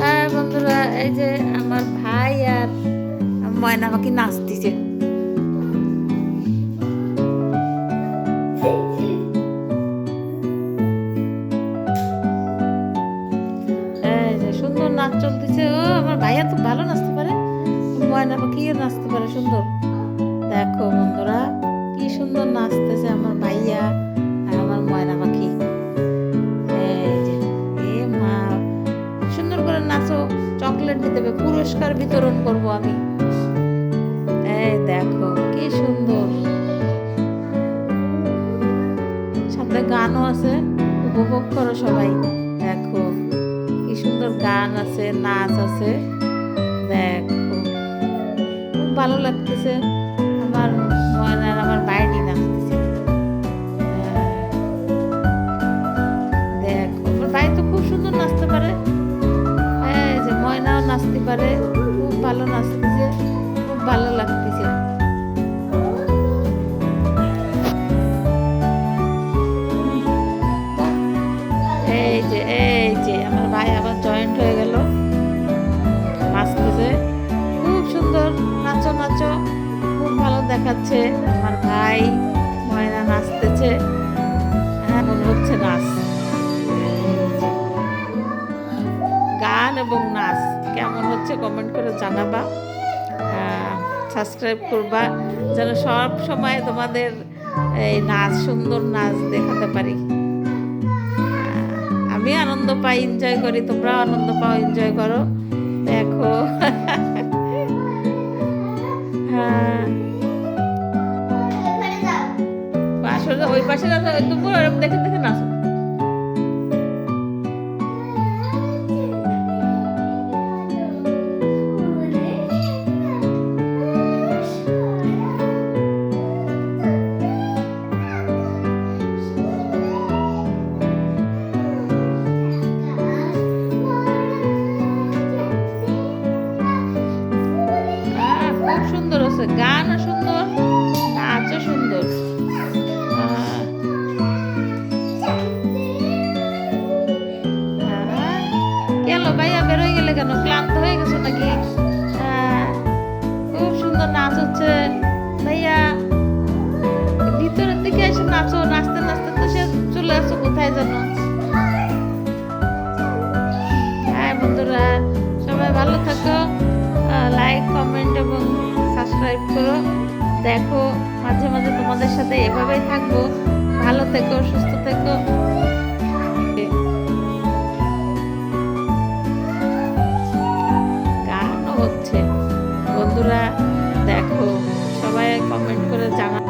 হ্যাঁ বন্ধুরা, এই যে আমার ভাই আর ময়না আমাকে এই যে সুন্দর নাচ চলতেছে। ও, আমার ভাইয়া তো ভালো নাচতে পারে। ময়না পাখিও নাচতে পারে, সুন্দর। দেখো বন্ধুরা, কি সুন্দর নাচতেছে আমার ভাইয়া। নাচো চকলেট দিতে হবে পুরস্কার বিতরণ করব আমি। দেখো, কি সুন্দর। সাথে গানও আছে, উপভোগ করো সবাই। দেখো, কি সুন্দর গান আছে, নাচ আছে। দেখো, খুব ভালো লাগতেছে। আমার আমার বাইরে নাচতেছে পারে খুব ভালো নাচতেছে, খুব ভালো লাগতেছে। এই যে এই যে, আমার ভাই আবার জয়েন্ট হয়ে গেল। নাচতেছে। খুব সুন্দর, নাচো নাচো। খুব ভালো দেখাচ্ছে। আমার ভাই ময়না নাচতেছে। হ্যাঁ মনে হচ্ছে নাচ। সাবস্ক্রাইব করবা যেন সব সময় তোমাদের এই নাচ সুন্দর নাচ দেখাতে পারি। আমি আনন্দ পাই এনজয় করি তোমরাও আনন্দ পাও এনজয় করো। দেখো। হ্যাঁ। ওই পাশে দেখে দেখে নাচো। সুন্দর আছে গানও সুন্দর নাচও সুন্দর। আহ, আহ, গেল ভাইয়া বেরোয় গেলে কেন? ক্লান্ত হয়ে গেছো নাকি? আহ, খুব সুন্দর নাচ হচ্ছে। ভাইয়া ভিতরের দিকে এসে নাচো নাচতে নাচতে তো সে চলে আসো কোথায় যেন? দেখো, মাঝে মাঝে তোমাদের সাথে এভাবেই থাকব। ভালো থেকো, সুস্থ থেকো। গানও হচ্ছে? বন্ধুরা, দেখো, সবাই কমেন্ট করে জানা